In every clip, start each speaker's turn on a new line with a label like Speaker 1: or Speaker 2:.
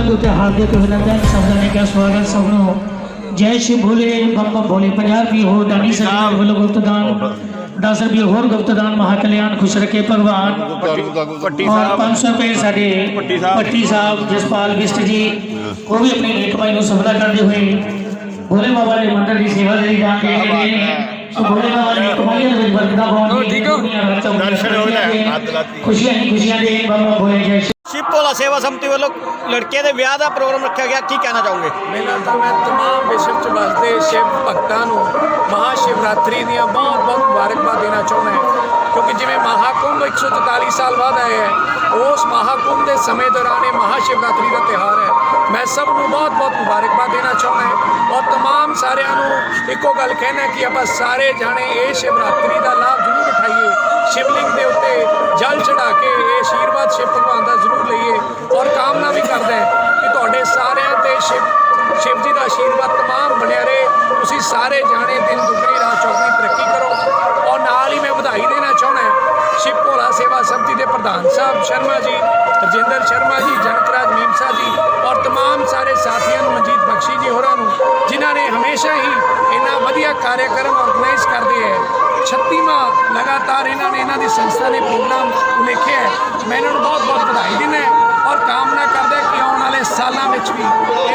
Speaker 1: ਦੇ ਉੱਤੇ ਹਾਰਦਿਕ ਅਭਿਨੰਦਨ ਸਭ ਦਾ ਨਿੱਘਾ ਸਵਾਗਤ ਸਭ ਨੂੰ ਜੈ ਸ਼੍ਰੀ ਭੋਲੇ ਬੰਬਾ ਭੋਲੇ ਪੰਜਾਬ ਵੀ ਹੋ ਦਾਨੀ ਸਰਕਾਰ ਵੱਲੋਂ ਗੁਪਤਦਾਨ 10 ਰੁਪਏ ਹੋਰ ਗੁਪਤਦਾਨ ਮਹਾਕਲਿਆਣ ਖੁਸ਼ ਰੱਖੇ ਭਗਵਾਨ
Speaker 2: ਪੱਟੀ
Speaker 1: ਔਰ
Speaker 2: ਸਾਹਿਬ
Speaker 1: 500 ਰੁਪਏ ਸਾਡੇ
Speaker 2: ਭੱਟੀ ਸਾਹਿਬ।
Speaker 1: ਜਸਪਾਲ ਬਿਸਟ ਜੀ ਉਹ ਵੀ ਆਪਣੀ ਨੇਕ ਕਮਾਈ ਨੂੰ ਸਫਲਾ ਕਰਦੇ ਹੋਏ ਭੋਲੇ ਬਾਬਾ ਦੇ ਮੰਦਰ ਦੀ ਸੇਵਾ ਲਈ ਜਾ ਕੇ ਗਏ ਨੇ ਸੋ ਭੋਲੇ ਬਾਬਾ ਨੇ ਕਮਾਈਆਂ ਦੇ ਵਿੱਚ ਬਰਕਤਾਂ ਪਾਉਣ ਦੀ
Speaker 2: ਦਰਸ਼ਨ ਹੋ ਰਹੇ।
Speaker 1: ਖੁਸ਼ੀਆਂ ਖੁਸ਼ੀਆਂ ਦੇ ਬਾਬਾ ਭੋਲੇ ਜੈ ਸ਼੍ਰੀ
Speaker 2: ਸ਼ਿਵ ਭੋਲਾ ਸੇਵਾ ਸਮਿਤੀ ਵੱਲੋਂ ਲੜਕੇ ਦੇ ਵਿਆਹ ਦਾ ਪ੍ਰੋਗਰਾਮ ਰੱਖਿਆ ਗਿਆ। ਕੀ ਕਹਿਣਾ ਚਾਹੋਗੇ?
Speaker 3: ਮੇਲਾ ਤਾਂ ਮੈਂ ਤਮਾਮ ਵਿਸ਼ਵ ਚ ਵਸਦੇ ਸ਼ਿਵ ਭਗਤਾਂ ਨੂੰ ਮਹਾ ਸ਼ਿਵਰਾਤਰੀ ਦੀਆਂ ਬਹੁਤ ਬਹੁਤ ਮੁਬਾਰਕਬਾਦ ਦੇਣਾ ਚਾਹੁੰਦਾ ਹਾਂ। ਕਿਉਂਕਿ ਜਿਵੇਂ ਮਹਾਕੁੰਭ 144 ਸਾਲ ਬਾਅਦ ਆਇਆ ਹੈ, ਉਸ ਮਹਾਕੁੰਭ ਦੇ ਸਮੇਂ ਦੌਰਾਨ ਇਹ ਮਹਾ ਸ਼ਿਵਰਾਤਰੀ ਦਾ ਤਿਉਹਾਰ ਹੈ। ਮੈਂ ਸਭ ਨੂੰ ਬਹੁਤ ਬਹੁਤ ਮੁਬਾਰਕਬਾਦ ਦੇਣਾ ਚਾਹੁੰਦਾ ਹਾਂ ਔਰ ਤਮਾਮ ਸਾਰਿਆਂ ਨੂੰ ਇੱਕੋ ਗੱਲ ਕਹਿਣਾ ਕਿ ਆਪਾਂ ਸਾਰੇ ਜਾਣੇ ਇਹ ਸ਼ਿਵਰਾਤਰੀ ਦਾ ਲਾਭ ਜ਼ਰੂਰ ਉਠਾਈਏ। ਸ਼ਿਵਲਿੰਗ ਦੇ ਉੱਤੇ ਜਲ ਚੜਾ ਕੇ ਇਹ ਆਸ਼ੀਰਵਾਦ ਸ਼ਿਵ ਭਗਵਾਨ ਦਾ ਜ਼ਰੂਰ ਲਈਏ ਔਰ ਕਾਮਨਾ ਵੀ ਕਰਦਾ ਹੈ ਕਿ ਤੁਹਾਡੇ ਸਾਰਿਆਂ ਤੇ ਸ਼ਿਵ ਸ਼ਿਵ ਜੀ ਦਾ ਆਸ਼ੀਰਵਾਦ ਤਮਾਮ ਬਣਿਆ ਰਹੇ। ਤੁਸੀਂ ਸਾਰੇ ਜਾਣੇ ਦਿਨ ਦੁਗਣੀ, ਰਾਤ ਚੌਗਣੀ ਤਰੱਕੀ ਕਰੋ ਔਰ ਨਾਲ ਹੀ ਮੈਂ ਵਧਾਈ ਦੇਣਾ ਚਾਹੁੰਦਾ ਸ਼ਿਵ ਭੋਲਾ ਸੇਵਾ ਸਮਿਤੀ ਦੇ ਪ੍ਰਧਾਨ ਸਾਹਿਬ ਸ਼ਰਮਾ ਜੀ, ਰਜਿੰਦਰ ਸ਼ਰਮਾ ਜੀ ਜਨਕਰਾਜ ਮੀਮਸਾ ਜੀ ਔਰ ਤਮਾਮ ਸਾਰੇ ਸਾਥੀਆਂ ਨੂੰ ਮਨਜੀਤ ਬਖਸ਼ੀ ਜੀ ਹੋਰਾਂ ਨੂੰ, ਜਿਨ੍ਹਾਂ ਨੇ ਹਮੇਸ਼ਾ ਹੀ ਇੰਨਾ ਵਧੀਆ ਕਾਰਜਕ੍ਰਮ ਆਰਗੇਨਾਈਜ਼ ਕਰਦੇ ਹੈ। 36ਵਾਂ ਲਗਾਤਾਰ ਇਹਨਾਂ ਨੇ ਇਹਨਾਂ ਦੀ ਸੰਸਥਾ ਨੇ ਪ੍ਰੋਗਰਾਮ ਉਲੇਖਿਆ ਹੈ। ਮੈਂ ਇਹਨਾਂ ਨੂੰ ਬਹੁਤ ਬਹੁਤ ਵਧਾਈ ਦਿੰਦਾ ਔਰ ਕਾਮਨਾ ਕਰਦਾ ਕਿ ਆਉਣ ਵਾਲੇ ਸਾਲਾਂ ਵਿੱਚ ਵੀ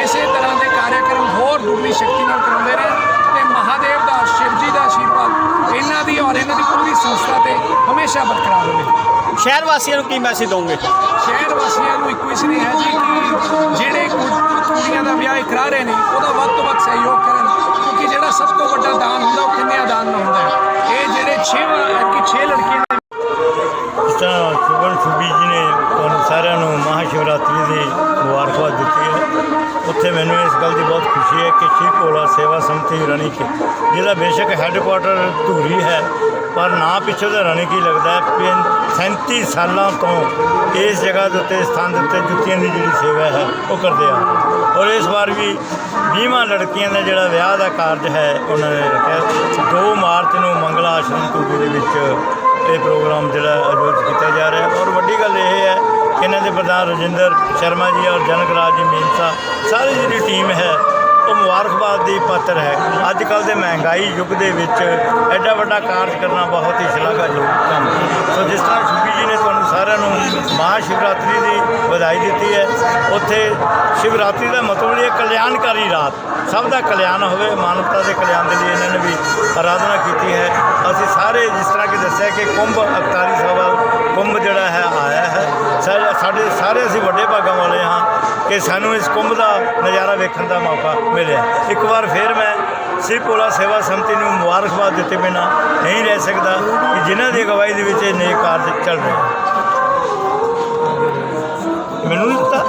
Speaker 3: ਇਸੇ ਤਰ੍ਹਾਂ ਦੇ ਕਾਰਜਕ੍ਰਮ ਹੋਰ ਦੁਗਣੀ ਸ਼ਕਤੀ ਨਾਲ ਕਰਾਉਂਦੇ ਰਹਿਣ ਤੇ ਮਹਾਦੇਵ ਦਾ ਸ਼ਿਵ ਜੀ ਦਾ ਆਸ਼ੀਰਵਾਦ ਇਹਨਾਂ ਦੀ ਔਰ ਇਹਨਾਂ ਦੀ ਪੂਰੀ ਸੰਸਥਾ ਤੇ ਹਮੇਸ਼ਾ ਬਰਕਰਾਰ ਰਹੇ।
Speaker 2: ਸ਼ਹਿਰ ਵਾਸੀਆਂ ਨੂੰ ਕੀ ਮੈਸੇਜ ਦੋਗੇ
Speaker 3: ਸ਼ਹਿਰ ਵਾਸੀਆਂ ਨੂੰ ਇੱਕੋ ਹੀ ਸੁਨੇਹਾ ਹੈ ਜੀ ਹੈ ਇਹ ਜਿਹੜੇ 6 ਕਿ 6 ਲੜਕੀਆਂ ਨੇ।
Speaker 4: ਇਸ ਤਰ੍ਹਾਂ ਸ਼ੁਭਨ ਸ਼ੁਭੀ ਜੀ ਨੇ ਤੁਹਾਨੂੰ ਸਾਰਿਆਂ ਨੂੰ ਮਹਾਸ਼ਿਵਰਾਤਰੀ ਦੀ ਮੁਬਾਰਕਬਾਦ ਦਿੱਤੀ ਹੈ। ਉੱਥੇ ਮੈਨੂੰ ਇਸ ਗੱਲ ਦੀ ਬਹੁਤ ਖੁਸ਼ੀ ਹੈ ਕਿ ਸ਼ਿਵ ਭੋਲਾ ਸੇਵਾ ਸਮਿਤੀ ਰਾਣੀ ਕੇ ਜਿਹਦਾ ਬੇਸ਼ੱਕ ਹੈੱਡਕੁਆਟਰ ਧੂਰੀ ਹੈ ਪਰ ਨਾ ਪਿੱਛੇ ਦਾ ਰਾਣੀ ਕੀ ਲੱਗਦਾ ਕਿ 37 ਸਾਲਾਂ ਤੋਂ ਇਸ ਜਗ੍ਹਾ ਦੇ ਉੱਤੇ ਸਥਾਨ ਦੇ ਉੱਤੇ ਜੁੱਤੀਆਂ ਦੀ ਜਿਹੜੀ ਸੇਵਾ ਹੈ, ਉਹ ਕਰਦੇ ਆ। ਔਰ ਇਸ ਵਾਰ ਵੀ 20 ਲੜਕੀਆਂ ਦਾ ਜਿਹੜਾ ਵਿਆਹ ਦਾ ਕਾਰਜ ਹੈ, ਉਹਨਾਂ ਨੇ ਰੱਖਿਆ। 2 ਮਾਰਚ ਨੂੰ ਮੰਗਲਾ ਆਸ਼ਰਮ ਧੂਰੀ ਦੇ ਵਿੱਚ ਇਹ ਪ੍ਰੋਗਰਾਮ ਜਿਹੜਾ ਆਯੋਜਿਤ ਕੀਤਾ ਜਾ ਰਿਹਾ ਔਰ ਵੱਡੀ ਗੱਲ ਇਹ ਹੈ ਕਿ ਇਹਨਾਂ ਦੇ ਪ੍ਰਧਾਨ ਰਜਿੰਦਰ ਸ਼ਰਮਾ ਜੀ ਔਰ ਜਨਕ ਰਾਜ ਜੀ ਮੀਨਸਾ ਸਾਰੀ ਜਿਹੜੀ ਟੀਮ ਹੈ ਉਹ ਮੁਬਾਰਕਬਾਦ ਦੀ ਪਾਤਰ ਹੈ। ਅੱਜ ਕੱਲ ਦੇ ਮਹਿੰਗਾਈ ਯੁੱਗ ਦੇ ਵਿੱਚ ਐਡਾ ਵੱਡਾ ਕਾਰਜ ਕਰਨਾ ਬਹੁਤ ਹੀ ਸ਼ਲਾਘਾਯੋਗ ਕੰਮ ਸੋ ਜਿਸ ਤਰ੍ਹਾਂ ਸ਼ੁਭੀ ਜੀ ਨੇ ਤੁਹਾਨੂੰ ਸਾਰਿਆਂ ਨੂੰ ਮਹਾ ਸ਼ਿਵਰਾਤਰੀ ਦੀ ਵਧਾਈ ਦਿੱਤੀ ਹੈ। ਉੱਥੇ ਸ਼ਿਵਰਾਤਰੀ ਦਾ ਮਤਲਬ ਇਹ ਕਲਿਆਣਕਾਰੀ ਰਾਤ। ਸਭ ਦਾ ਕਲਿਆਣ ਹੋਵੇ, ਮਾਨਵਤਾ ਦੇ ਕਲਿਆਣ ਦੇ ਲਈ ਇਹਨਾਂ ਨੇ ਵੀ ਆਰਾਧਨਾ ਕੀਤੀ ਹੈ। ਅਸੀਂ ਸਾਰੇ ਜਿਸ ਤਰ੍ਹਾਂ ਕਿ ਦੱਸਿਆ ਕਿ ਕੁੰਭ ਅਵਤਾਰੀ ਸਭਾ, ਕੁੰਭ ਜਿਹੜਾ ਹੈ, ਆਇਆ ਹੈ। ਸਾ- ਸਾਡੇ ਸਾਰੇ ਅਸੀਂ ਵੱਡੇ ਭਾਗਾਂ ਵਾਲੇ ਹਾਂ ਕਿ ਸਾਨੂੰ ਇਸ ਕੁੰਭ ਦਾ ਨਜ਼ਾਰਾ ਵੇਖਣ ਦਾ ਮੌਕਾ ਮਿਲਿਆ। ਇੱਕ ਵਾਰ ਫਿਰ ਮੈਂ ਸਿੱਖ ਭੋਲਾ ਸੇਵਾ ਸਮਿਤੀ ਨੂੰ ਮੁਬਾਰਕਬਾਦ ਦਿੱਤੇ ਬਿਨਾਂ ਨਹੀਂ ਰਹਿ ਸਕਦਾ ਕਿ ਜਿਨ੍ਹਾਂ ਦੀ ਅਗਵਾਈ ਦੇ ਵਿੱਚ ਇਹ ਨੇਕ ਕਾਰਜ ਚੱਲ ਰਹੇ ਮੈਨੂੰ ਨਹੀਂ ਦਿੱਤਾ